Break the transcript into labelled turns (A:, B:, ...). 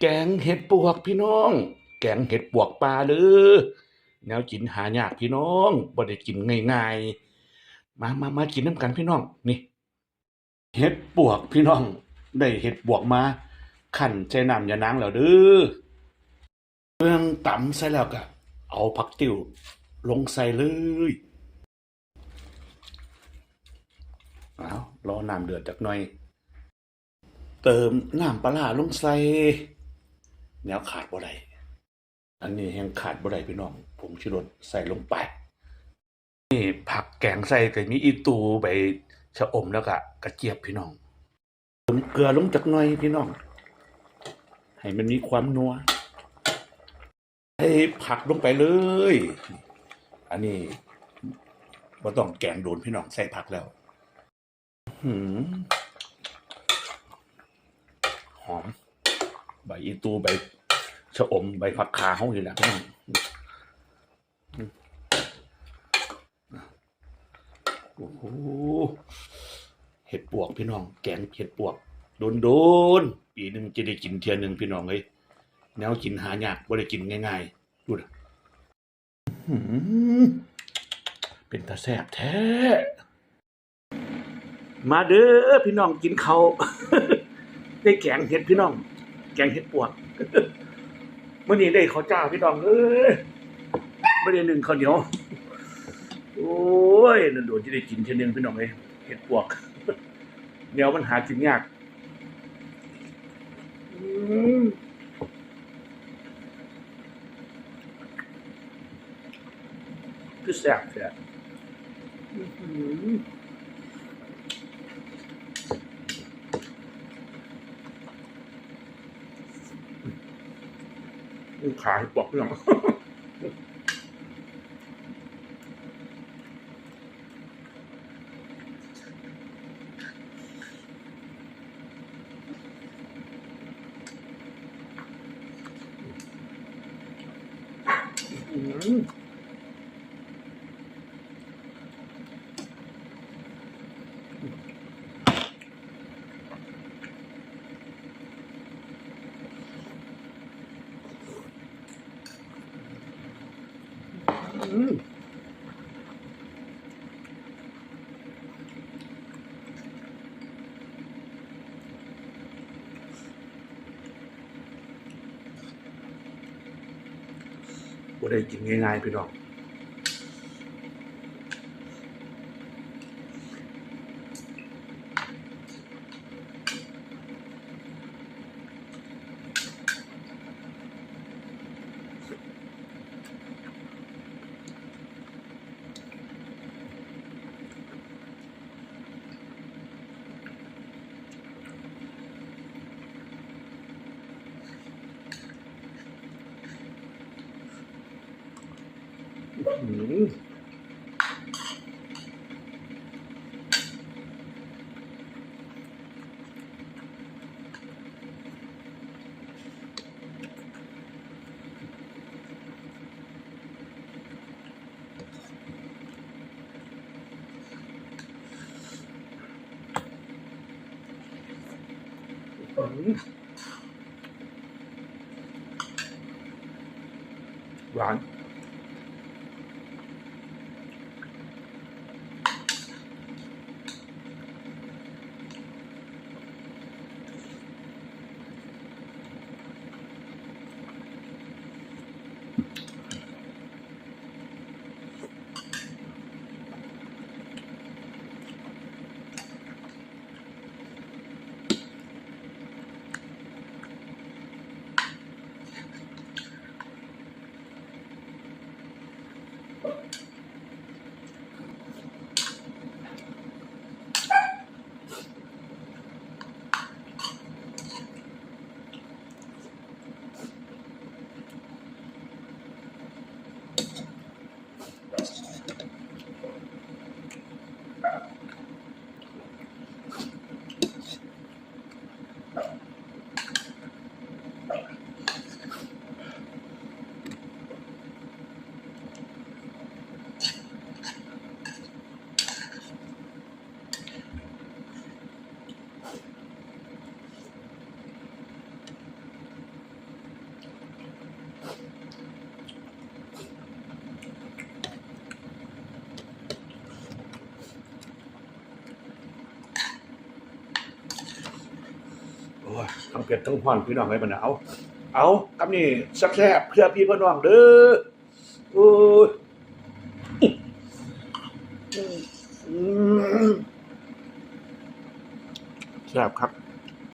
A: แกงเห็ดปวกพี่น้อง แกงเห็ดปวกปลาเด้อแนวกินหายากพี่น้องบ่ได้กินง่ายๆ มามามากินน้ำกันพี่น้องนี่ เห็ดปวกพี่น้อง ได้เห็ดปวกมาคั่นใส่น้ำยานางแล้วเด้อเมืองตำใส่แล้วก็เอาผักติ้วลงใส่เลยเอารอน้ำเดือดจักหน่อย เติมน้ำปลาลงใส่ แนวขาดบ่ได้อันนี้ยังขาดบ่ได้พี่น้องผงชูรสใส่ลงไป นี่ผักแกงใส่ก็มีอีตูใบชะอมแล้วก็กระเจี๊ยบพี่น้องเติมเกลือลงจักหน่อยพี่น้อง ให้มันมีความนัว ให้ผักลงไปเลย อันนี้บ่ต้องแกงโดนพี่น้องใส่ผักแล้วหืมหอม ใบอีตูใบ ชะอมใบผักขาเขาอยู่แหละพี่น้องอืมโอ้โหเห็ดปวกพี่น้อง แกงเห็ดปวก โดนโดนๆปีหนึ่งจะได้กินเทียนหนึ่งพี่น้องเลยแนวกินหายากบ่ได้กินง่ายๆดูนะเป็นตาแซ่บแท้ มาเด้อพี่น้องกินเขาได้แกงเห็ดพี่น้อง แกงเห็ดปวก เมื่อนี้ได้ข้าวเจ้าพี่น้องเอ้ยไม่ได้หนึ่งข้าวเหนียว โอ้ยนันโดนที่ได้กินเช่นนึงพี่น้องเลยเห็ดปวกเหนียวมันหากินยากคือแซ่บแซ่ อู้ขายบอกพี่น้องอืม บ่ได้กินง่ายๆพี่น้อง อืม ทั้งเผ็ดทั้งพอนพี่น้องไอ้บัดน่ะเอาเอากับนี่แซ่บเพื่อพี่เพื่อน้องเด้อโอ้ยอืมแซ่บครับ